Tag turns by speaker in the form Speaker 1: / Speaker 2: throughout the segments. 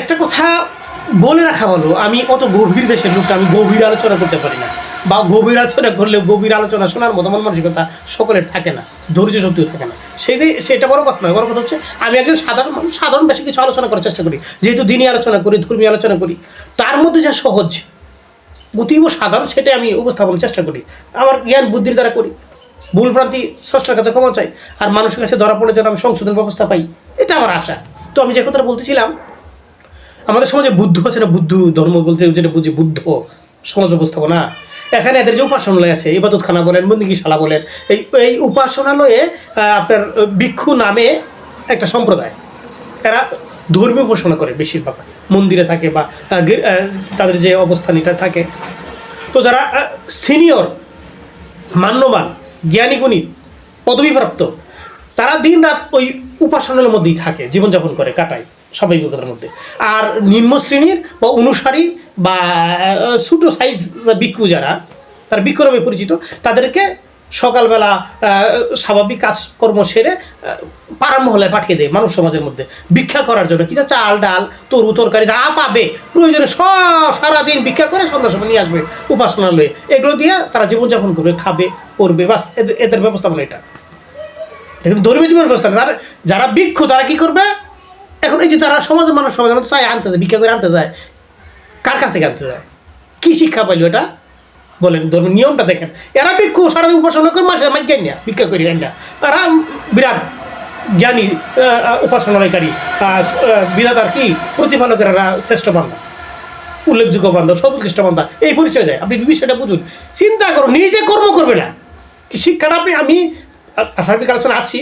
Speaker 1: একটা কথা বলে রাখা ভালো, আমি অত গভীর দেশের লোকটা আমি গভীর আলোচনা করতে পারি না। বা গভীর আলোচনা করলে গভীর আলোচনা শোনার মতো মন মানসিকতা সকলের থাকে না, ধৈর্য শক্তিও থাকে না। সেই সেটা বড় কথা নয়, বড় কথা হচ্ছে আমি একজন সাধারণ মানুষ, সাধারণ বেশি কিছু আলোচনা করার চেষ্টা করি। যেহেতু দিনই আলোচনা করি, ধর্মীয় আলোচনা করি, তার মধ্যে যা সহজ, অতীব সাধারণ সেটা আমি উপস্থাপনের চেষ্টা করি। আমার জ্ঞান বুদ্ধির দ্বারা করি, ভুল ভ্রান্তি স্রষ্টার কাছে ক্ষমা চাই, আর মানুষের কাছে ধরা পড়ে যেন আমি সংশোধন ব্যবস্থা পাই, এটা আমার আশা। তো আমি যে কথাটা বলতেছিলাম আমাদের সমাজে বুদ্ধ আছে না? বুদ্ধ ধর্ম বলতে যেটা বুঝি বুদ্ধ সমাজ ব্যবস্থাপনা। এখানে এদের যে উপাসনালয় আছে, ইবাদতখানা বলেন বন্দিগীশালা বলেন, এই এই উপাসনালয়ে আপনার ভিক্ষু নামে একটা সম্প্রদায়। এরা ধর্মীয় উপাসনা করে বেশিরভাগ। মন্দিরে থাকে বা তাদের যে অবস্থান এটা থাকে। তো যারা সিনিয়র, মান্যবান, জ্ঞানী গুণী, পদবীপ্রাপ্ত, তারা দিন রাত ওই উপাসনার মধ্যেই থাকে, জীবনযাপন করে, কাটায়। স্বাভাবিকতার মধ্যে। আর নিম্ন শ্রেণির বা অনুসারী বা ছোটো সাইজ ভিক্ষু যারা তারা নামে পরিচিত তাদেরকে সকালবেলা স্বাভাবিক কাজকর্ম সেরে আহ, পাড়া মহলায় পাঠিয়ে দেয় মানুষ সমাজের মধ্যে। ভিক্ষা করার জন্য কি যা চাল ডাল তরু তরকারি যা পাবে প্রয়োজনে সব সারাদিন ভিক্ষা করে সন্ধ্যা সময় নিয়ে আসবে উপাসনালয়ে। এগুলো দিয়ে তারা জীবনযাপন করবে খাবে করবে বাস এদের ব্যবস্থাপনা এটা। ধর্মীয় জীবন ব্যবস্থা। তারা- যারা ভিক্ষু তারা কি করবে? এখন এই যে যারা সমাজের মানুষ সমাজের মধ্যে চায় আনতে যায় ভিক্ষা করে আনতে যায় কার কাছ থেকে আনতে যায়? কি শিক্ষা পাইলো এটা? বলেন ধর্মের নিয়মটা দেখেন। এরা ভিক্ষু সারাদিন উপাসনা করে মাসে মাইক না ভিক্ষা করি না। এরা বিরাট জ্ঞানী আহ, বিধাতার কি? প্রতিপালকের এরা শ্রেষ্ঠ বান্ধব উল্লেখযোগ্য বান্ধব সর্বোৎকৃষ্ট বান্ধব এই পরিচয় দেয়। আপনি বিষয়টা বুঝুন চিন্তা করুন নিজে কর্ম করবে না। কি শিক্ষাটা আপনি আমি সার্বিক আলোচনা আসছি।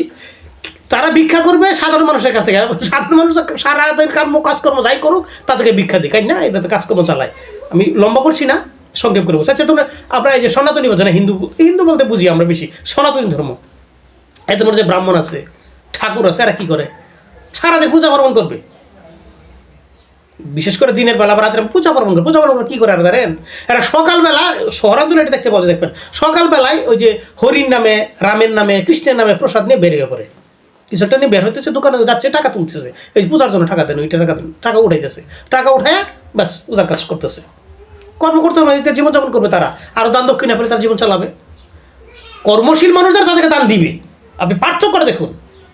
Speaker 1: তারা ভিক্ষা করবে সাধারণ মানুষের কাছ থেকে। সাধারণ মানুষ সারাদিন কর্ম কাজকর্ম যাই করুক, তাদেরকে ভিক্ষা দিই না এটাতে কাজকর্ম চালায়। আমি লম্বা করছি না, সংক্ষেপ করে বলছি। আচ্ছা তোমরা, আমরা এই যে সনাতনী বলছে না, হিন্দু হিন্দু বলতে বুঝি আমরা বেশি। সনাতনী ধর্ম। এদের মধ্যে যে ব্রাহ্মণ আছে, ঠাকুর আছে, এরা কি করে? সারাদিন পূজা পার্বণ করবে। বিশেষ করে দিনের বেলা বা রাতের পূজা পার্বণ করে পূজা পার্বণ কী করে আর জানেন? এরা সকালবেলা শহরাঞ্চলে এটা দেখতে পাওয়া যায়, দেখবেন। সকালবেলায় ওই যে হরির নামে, রামের নামে, কৃষ্ণের নামে প্রসাদ নিয়ে বেরিয়ে পড়ে। কিছু একটা নিয়ে বের হইতেছে, দোকানে যাচ্ছে, টাকা তুলতেছে। এই পূজার জন্য টাকা দেন, ওইটা টাকা টাকা উঠাইতেছে। টাকা উঠায় ব্যাস, পূজার কাজ করতেছে। কর্ম করতে হবে এতে জীবনযাপন করবে তারা। আরও দান দক্ষিণা পেলে তার জীবন চালাবে। কর্মশীল মানুষ যারা তাদেরকে দান দিবে। আপনি পার্থক্য করে দেখুন।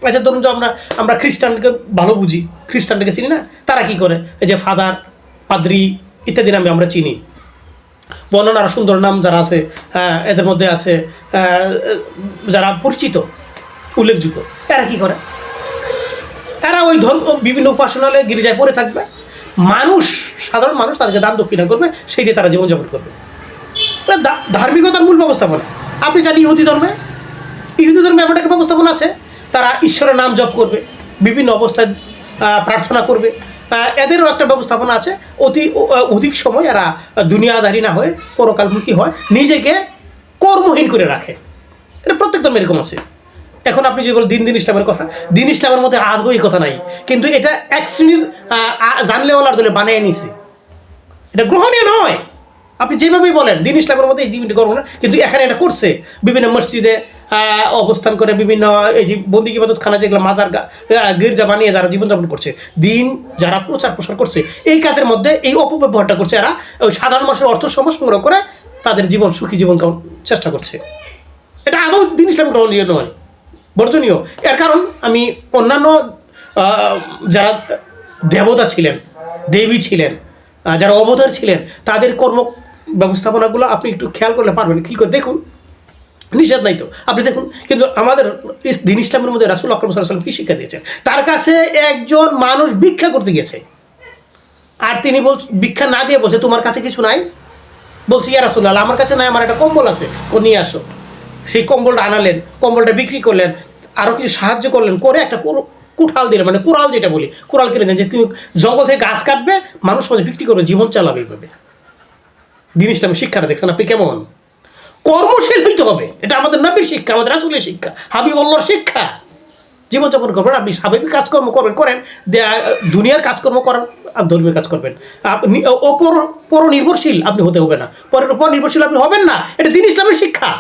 Speaker 1: আচ্ছা ধরুন যে আমরা আমরা খ্রিস্টানকে ভালো বুঝি। খ্রিস্টানটাকে চিনি না? তারা কি করে? এই যে ফাদার, পাদ্রি ইত্যাদি নামে আমরা চিনি। বর্ণনা আরও সুন্দর নাম যারা আছে এদের মধ্যে আছে যারা পরিচিত। উল্লেখযোগ্য। এরা কি করে? এরা ওই ধর্ম, বিভিন্ন উপাসনালয়ে গির্জায় পড়ে থাকবে। মানুষ, সাধারণ মানুষ তাদেরকে দান দক্ষিণা করবে, সেই দিয়ে তারা জীবনযাপন করবে। ধার্মিকতার মূল ব্যবস্থাপনা আপনি জানি ইহুদি ধর্মে? ইহুদি ধর্মে এমন একটা ব্যবস্থাপনা আছে, তারা ঈশ্বরের নাম জপ করবে, বিভিন্ন অবস্থায় প্রার্থনা করবে। এদেরও একটা ব্যবস্থাপনা আছে, অতি অধিক সময় এরা দুনিয়াদারি না হয়ে পরকালমুখী হয়, নিজেকে কর্মহীন করে রাখে। এটা প্রত্যেক ধর্মে এরকম আছে। এখন আপনি যে বলেন, দিন দিন ইসলামের কথা, দিন ইসলামের মধ্যে এই কথা নাই। কিন্তু এটা এক শ্রেণির জানলেওয়ালার দলে বানিয়ে নিছে। এটা গ্রহণীয় নয়। আপনি যেভাবেই বলেন, দিন ইসলামের মধ্যে এই জীবনটি করব না, কিন্তু এখানে এটা করছে। বিভিন্ন মসজিদে অবস্থান করে বিভিন্ন, এই যে বন্দি ইবাদত খানা যেগুলো মাজার গির্জা বানিয়ে যারা জীবনযাপন করছে, দিন যারা প্রচার প্রসার করছে, এই কাজের মধ্যে এই অপব্যবহারটা করছে এরা সাধারণ মানুষের অর্থ সমাজ সংগ্রহ করে তাদের জীবন, সুখী জীবন চেষ্টা করছে। এটা আদৌ দিন ইসলাম গ্রহণীয় নয়। বর্জনীয়। এর কারণ আমি অন্যান্য যারা দেবতা ছিলেন, দেবী ছিলেন যারা অবতার ছিলেন, তাদের কর্ম ব্যবস্থাপনাগুলো আপনি একটু খেয়াল করলে পারবেন কি করে দেখুন। নিষেধ নাই তো, আপনি দেখুন, কিন্তু আমাদের দিন ইসলামের মধ্যে রাসুল আকরম সাল্লাম কি শিক্ষা দিয়েছেন? তার কাছে একজন মানুষ ভিক্ষা করতে গেছে। আর তিনি বল, ভিক্ষা না দিয়ে বলছে, তোমার কাছে কিছু নাই? বলছি, ইয়া রাসুল্লাহ আমার কাছে নাই, আমার একটা কম্বল আছে ও নিয়ে আসো। সেই কম্বলটা আনালেন, কম্বলটা বিক্রি করলেন আরও কিছু সাহায্য করলেন, করে একটা কুঠাল দিলেন মানে কুড়াল যেটা বলি, কুড়াল কিনে দেন যে তুমি জগতে গাছ কাটবে, মানুষ সমাজে বিক্রি করবে, জীবন চালাবে এইভাবে দিন ইসলাম শিক্ষাটা দেখছেন, আপনি কেমন? কর্মশীল হইতে হবে, এটা আমাদের নবীর শিক্ষা, আমাদের রাসুলের শিক্ষা হাবি হাবিবল্লার শিক্ষা। জীবনযাপন করবেন, আপনি স্বাভাবিক কাজকর্ম করবেন, করেন দুনিয়ার কাজকর্ম করেন ধর্মীয় কাজ করবেন। আপনি ওপর পর নির্ভরশীল আপনি হতে হবে না, পরের উপর নির্ভরশীল আপনি হবেন না, এটা দিন ইসলামের শিক্ষা।